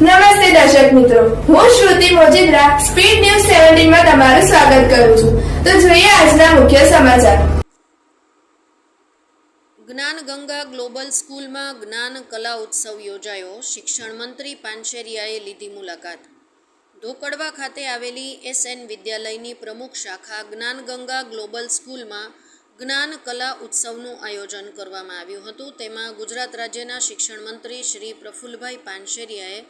નમસ્તે દર્શક મિત્રો. હું શ્રુતિ મોજીદ્રા, સ્પીડ ન્યૂઝ સેવન્ટીનમાં તમારું સ્વાગત કરું છું. તો જોઈએ આજના મુખ્ય સમાચાર. જ્ઞાન ગ્લોબલ સ્કૂલમાં જ્ઞાન કલા ઉત્સવ યોજાયો. શિક્ષણ મંત્રી પાનશેરિયાએ લીધી મુલાકાત. ધોકડવા ખાતે આવેલી એસએન વિદ્યાલયની પ્રમુખ શાખા જ્ઞાન ગંગા ગ્લોબલ સ્કૂલમાં જ્ઞાન કલા ઉત્સવનું આયોજન કરવામાં આવ્યું હતું. તેમાં ગુજરાત રાજ્યના શિક્ષણ મંત્રી શ્રી પ્રફુલ્લભાઈ પાનશેરિયાએ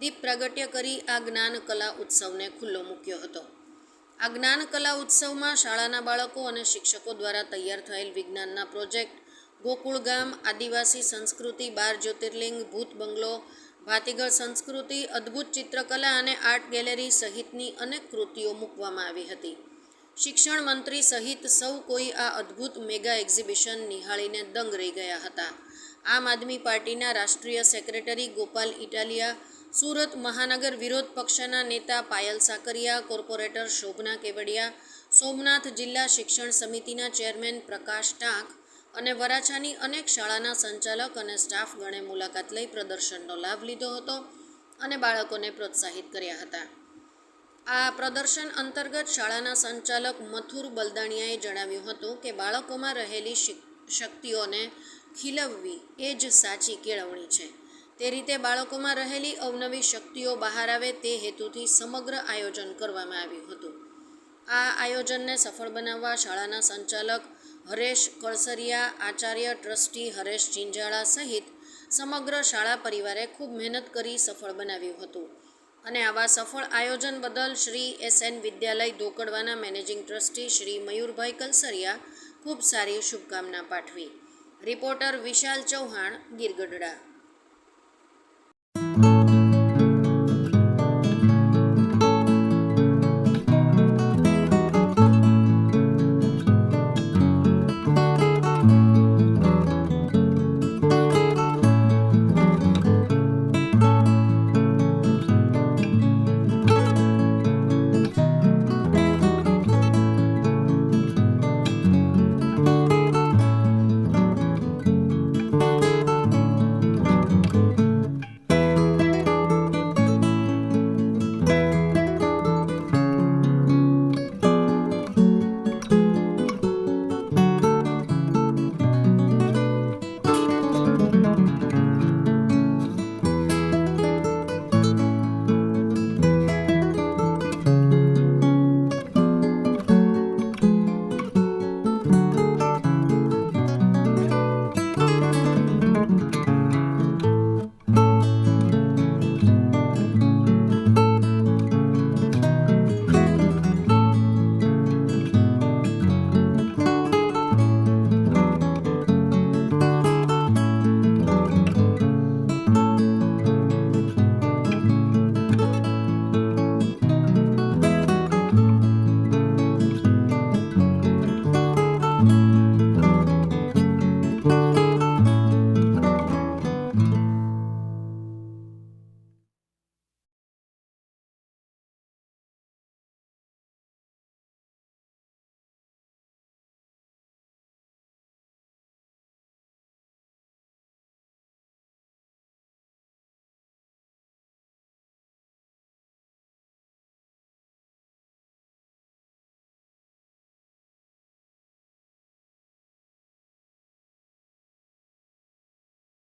દીપ પ્રાગટ્ય કરી આ જ્ઞાન કલા ઉત્સવને ખુલ્લો મૂક્યો હતો. આ જ્ઞાન કલા ઉત્સવમાં શાળાના બાળકો અને શિક્ષકો દ્વારા તૈયાર થયેલ વિજ્ઞાનના પ્રોજેક્ટ, ગોકુળ ગામ, આદિવાસી સંસ્કૃતિ, બાર જ્યોતિર્લિંગ, ભૂત બંગલો, ભાતીગળ સંસ્કૃતિ, અદ્ભુત ચિત્રકલા અને આર્ટ ગેલેરી સહિતની અનેક કૃતિઓ મૂકવામાં આવી હતી. શિક્ષણ મંત્રી સહિત સૌ કોઈ આ અદ્ભુત મેગા એક્ઝિબિશન નિહાળીને દંગ રહી ગયા હતા. આમ આદમી પાર્ટીના રાષ્ટ્રીય સેક્રેટરી ગોપાલ ઇટાલિયા, સુરત મહાનગર વિરોધ પક્ષના નેતા પાયલ સાકરિયા, કોર્પોરેટર શોભના કેવડિયા, સોમનાથ જિલ્લા શિક્ષણ સમિતિના ચેરમેન પ્રકાશ ટાંક અને વરાછાની અનેક શાળાના સંચાલક અને સ્ટાફગણે મુલાકાત લઈ પ્રદર્શનનો લાભ લીધો હતો અને બાળકોને પ્રોત્સાહિત કર્યા હતા. આ પ્રદર્શન અંતર્ગત શાળાના સંચાલક મથુર બલદાણિયાએ જણાવ્યું હતું કે બાળકોમાં રહેલી શિક- શક્તિઓને ખીલવવી એ જ સાચી કેળવણી છે. તે રીતે બાળકોમાં રહેલી અવનવી શક્તિઓ બહાર આવે તે હેતુથી સમગ્ર આયોજન કરવામાં આવ્યું હતું. આ આયોજનને સફળ બનાવવા શાળાના સંચાલક હરેશ કળસરિયા, આચાર્ય ટ્રસ્ટી હરેશ ચિંજાળા સહિત સમગ્ર શાળા પરિવારે ખૂબ મહેનત કરી સફળ બનાવ્યું હતું. અને આવા સફળ આયોજન બદલ શ્રી એસ એન વિદ્યાલય ધોકડવાના મેનેજિંગ ટ્રસ્ટી શ્રી મયુરભાઈ કલસરિયા ખૂબ સારી શુભકામના પાઠવી. રિપોર્ટર વિશાલ ચૌહાણ ગીરગઢડા.